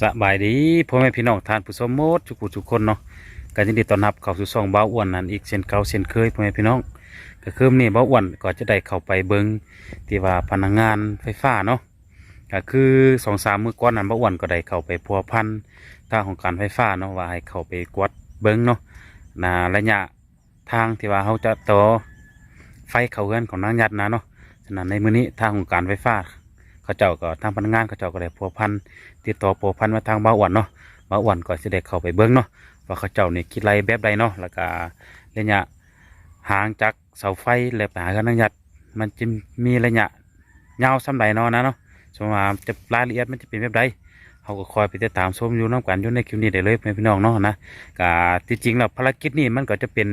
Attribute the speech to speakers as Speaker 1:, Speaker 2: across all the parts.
Speaker 1: สบายดีพ่อแม่พี่น้องทานผู้ชมหมดทุกผู้ทุกคนเนาะก็ยินดีต้อนรับเข้าสู่ช่องเบาอ้วนนั่นอีกเช่นเก่าเช่นเคยพ่อแม่พี่น้องก็คือนี้เบาอ้วนก็จะได้เข้าไปเบิงที่ว่าพนักงานไฟฟ้าเนาะก็คือสองสามมือก่อนนั้นเบาอ้วนก็ได้เข้าไปพัวพันทางของการไฟฟ้าเนาะว่าให้เข้าไปกวดเบิงเนาะนาระยะทางที่ว่าเขาจะต่อไฟเข้าเรือนของนางยัดนะเนาะฉะนั้นในมื้อนี้ทางของการไฟฟ้า เขาเจ้าก็ทางพนักงานเขาเจ้าก็ได้พัวพันติดต่อพัวพันมาทางเบาอ้วนเนาะเบาอ้วนก็จะได้เข้าไปเบิ้งเนาะว่าเขาเจ้านี่คิดไรแบบใดเนาะแล้วก็ระยะห่างจากเสาไฟและไปหากันนังยัดมันจะมีระยะยาวสำใดเนาะนะเนาะสมมติว่าจะรายละเอียดมันจะเป็นแบบใดเขาก็คอยไปติดตามชมอยู่น้ำกันอยู่ในคลิปนี้ได้เลยพี่น้องเนาะนะก็ที่จริงแล้วภารกิจนี้มันก็จะเป็น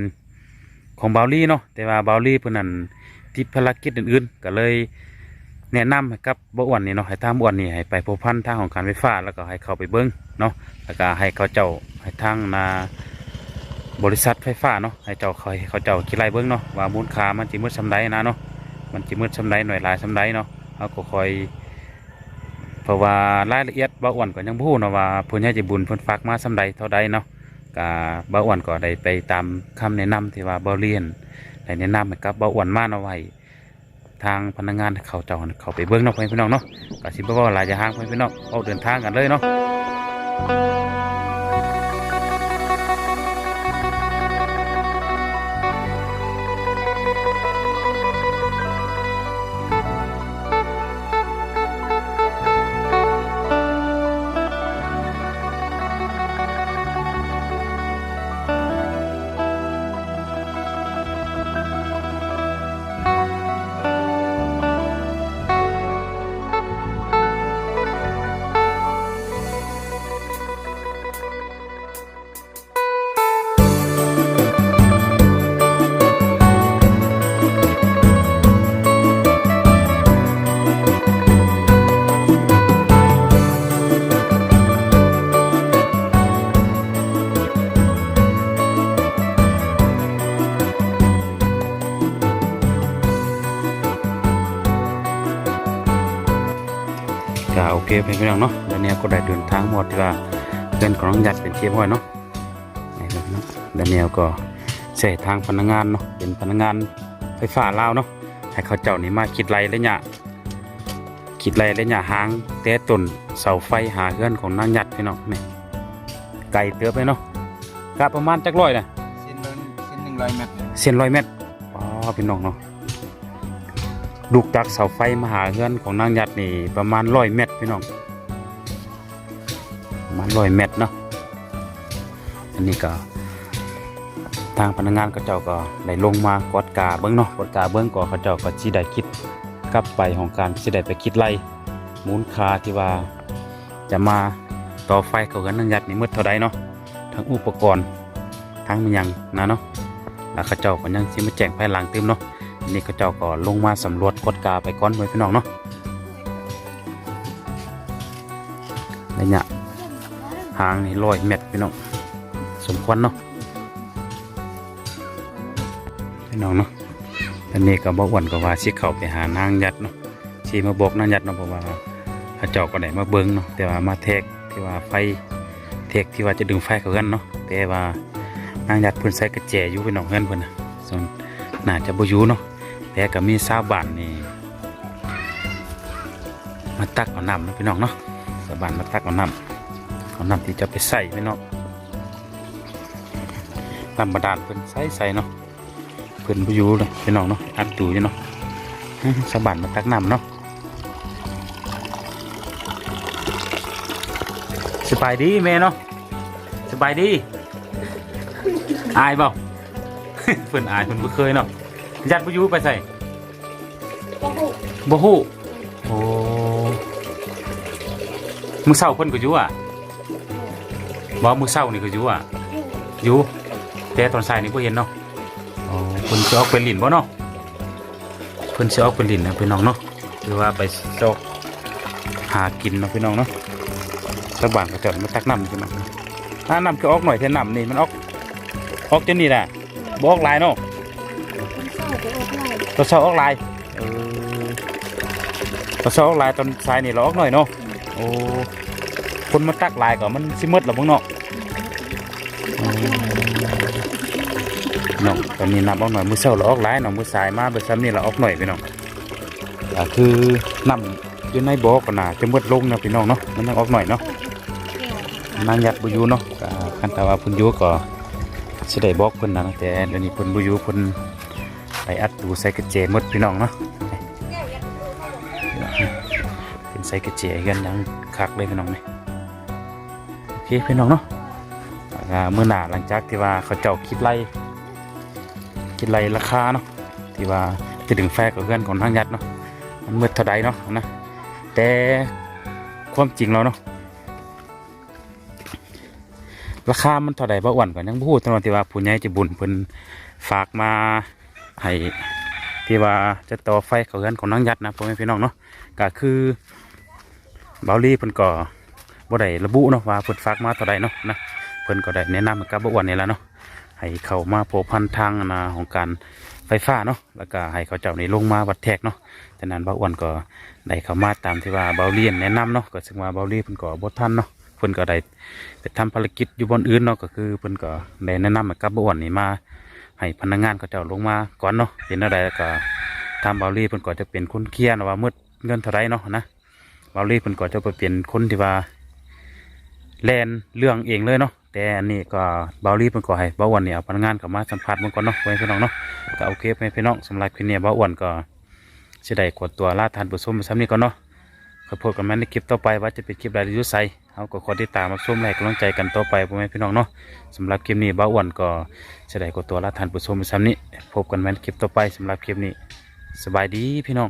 Speaker 1: ของเบาลี่เนาะแต่ว่าเบาลี่เพื่อนนั้นที่ภารกิจอื่นๆ ก็เลย แนะนำให้กับบ่อ้วนนี่เนาะให้ทางบ่อ้วนนี่ให้ไปพบพันทางของการไฟฟ้าแล้วก็ให้เข้าไปเบิ้งเนาะแล้วก็ให้เขาเจ้าให้ทางนาบริษัทไฟฟ้าเนาะให้เจ้าเขาให้เขาเจ้าคิดไรเบิ้งเนาะว่ามูลค่ามันจิมืดสำไดนะเนาะมันจิมืดสำไดหน่วยหลายสำไดเนาะเขาก็คอยเพราะว่ารายละเอียดบ่อ้วนก็ยังบ่ฮู้เนาะว่าเพิ่นให้ใจบุญเพิ่นฝากมาสำใดเท่าใดเนาะก็บ่อ้วนก็ได้ไปตามคำแนะนำที่ว่าบ่เรียนได้แนะนำให้กับบ่อ้วนมาเอาไว้ ทางพนักงานเขาเจ้าเขาไปเบื้องเนาะพี่น้องเนาะก็ชิบ่ว่าหลายจะห่างพี่น้องออาเดินทางกันเลยเนาะ ก็โอเคพี่น้องเนาะแล้วเนี่ยก็ได้เดินทางหมดที่ว่าเดินของน้องหยัดเป็นเทียบห้อยเนาะนี่พี่น้องแล้วเนี่ยก็ใส่ทางพนักงานเนาะเป็นพนักงานไฟฟ้าลาวเนาะให้เขาเจ้านี่มาคิดไรระยะคิดไรระยะห่างแต่ต้นเสาไฟหาเฮือนของนางหยัดพี่น้องนี่ไกลเตือไปเนาะกะประมาณจักร้อยนะ
Speaker 2: เส้นละเส้นหนึ่งร้อยเมตรเนี่ย
Speaker 1: เส้นร้อยเมตรอ๋อพี่น้องเนาะ ลูกจากเสาไฟมาหาเฮือนของนางหยัดนี่ประมาณร้อยเมตรพี่น้องประมาณร้อยเมตรเนาะอันนี้ก็ทางพนักงานเขาเจ้าก็ได้ลงมากดกาเบิ้องเนาะกดกาเบิ้องก็เขาเจ้าก็สิได้คิดกลับไปของการสิได้ไปคิดไล่มูลค่าที่ว่าจะมาต่อไฟเขากันนางหยัดนี่มืดเท่าใดเนาะทั้งอุปกรณ์ทั้งมันยังนะเนาะแล้วเขาเจ้าก็ยังสิมาแจ้งภายหลังเติมเนาะ นนี่เขาเจ้าก็ลงมาสำรวจกดกาไปก่อนไว้พี่น้องเนาะระยะห่างนี่ร้อยเมตรพี่น้องสมควรเนาะพี่น้องเนาะอันนี้ก็บอกวันก็ว่าสิเข้าไปหานางยัดเนาะสิมาบอกนางยัดเนาะเพราะว่าเขาเจ้าก็ได้มาเบิ้งเนาะแต่ว่ามาเทกที่ว่าไฟเทกที่ว่าจะดึงไฟเขากันเนาะแต่ว่านางยัดเพิ่นใส่กระแจอยู่เป็นน้องเฮือนเพิ่นน่ะส่วนน่าจะบ่อยู่เนาะ แต่ก็มีชาวบ้านนี่มาตักเอาน้ำนะพี่น้องเนาะชาวบ้านมาตักเอาน้ำเอาน้ำที่จะไปใส่พี่น้องน้ำบาดาลเพิ่นใส่ใส่เนาะเพิ่นบ่อยู่เลยพี่น้องเนาะอัดดูอยู่เนาะชาวบ้านมาตักน้ำเนาะสบายดีแม่เนาะสบายดีอายเปล่าเพิ่นอายเพิ่นบ่เคยเนาะ ยัดบ่อยู่ไปใส่บ่ฮู้โอ้มื้อเช้าเพิ่นก็อยู่อะบ่มื้อเช้านี่ก็อยู่อะอยู่แต่ตอนสายนี่บ่เห็นเนาะอ๋อเพิ่นสิออกไปลิ้นบ่เนาะเพิ่นสิออกไปลิ้นนะพี่น้องเนาะหรือว่าไปซอกหากินเนาะพี่น้องเนาะชาวบ้านก็จะมาตักน้ำพี่น้องถ้าน้ำคือออกหน่อยแทนน้ำนี่มันออกออกจะนี่แหละบออกลายเนาะ ตัวเช้าออกลายเออตัวเช้าออกลายตอนสายนี่เราออกหน่อยเนาะโอ้คนมาตักหลายก็มันสิหมดแล้วบ่เนาะน้องตอนนี้น้ำออกหน่อยมือเช้าเราออกหลายน้องมือสายมาเบิดซ้ำนี่เราออกหน่อยพี่น้องก็คือน้ำอยู่ในบ่อก็น่าจะหมดลงนะพี่น้องเนาะมันยังออกหน่อยเนาะนางยัดบ่อยู่เนาะก็คันแต่ว่าเพิ่นอยู่ก็สิได้บอกเพิ่นนะแต่เดี๋ยวนี้เพิ่นบ่อยู่เพิ่นไป อัดดูใส่กระเจมดพี่น้องเนาะเป็นไซกระเจกันยังคักเลยพี่น้องนี่โอเคพี่น้องเนาะเมื่อหนาหลังจากที่ว่าเขาเจ้าคิดไล่คิดไล่ราคาเนาะที่ว่าจะดึงแฟร์กับเพื่อนของทางยัดเนาะมันมื่อเท่าใดเนาะนะแต่ความจริงแล้วเนาะราคามันเท่าใดบ่อ้วนก่อนยังบ่พูดตลอนที่ว่าผู้ใหญ่จะบุญเพิ่นฝากมา ให้ที่ว่าจะต่อไฟเขาเพื่อนของนางยัดนะพ่อแม่พี่น้องเนาะก็คือเบาลี่เพิ่นก็บ่ได้ระบุเนาะว่าเพิ่นฝากมาเท่าใดเนาะนะเพิ่นก็ได้แนะนำกับบ่อ้วนนี่แหละเนาะให้เข้ามาโผพันทางนาของการไฟฟ้าเนาะแล้วก็ให้เขาเจ้านี่ลงมาวัดแทกเนาะแต่นั้นบ่อ้วนก็ได้เข้ามาตามที่ว่าเบาลี่แนะนำเนาะก็ซึ่งว่าเบาลี่เพิ่นก็บ่ทันเนาะเพิ่นก็ได้ไปทำภารกิจอยู่บนอื่นเนาะก็คือเพิ่นก็ได้แนะนำให้กับบ่อ้วนนี่มา ให้พนักงานเขาเจ้าลงมาก่อนเนาะเป็นอะไรก็ทางเบาลี่เพิ่นก็จะเป็นคนเคลียร์นะว่ามืดเงินเท่าไรเนาะนะเบาลี่เพิ่นก็จะไปเป็นคนที่ว่าแลนเรื่องเองเลยเนาะแต่อันนี้ก็เบาลี่เพิ่นก็ให้เบาอ้วนเนี่ยเอาพนักงานเข้ามาสัมผัสมันก่อนเนาะไว้พี่น้องเนาะก็โอเคไปพี่น้องสำหรับคลิปนี้เบาอ้วนก็สิได้กดตัวลาทานผู้ชมไปซ้ำนี้ก่อนเนาะขอพบกันใหม่ในคลิปต่อไปว่าจะเป็นคลิปอะไรยุ่ใส่ เอาก็ขอติดตามมาชมและให้กำลังใจกันต่อไปพ่อแม่พี่น้องเนาะสำหรับคลิปนี้บ้าอ้วนก็สิได้กดตัวลาทานผู้ชมไปซ้ำนี้ พบกันใหม่ในคลิปต่อไปสำหรับคลิปนี้ สบายดีพี่น้อง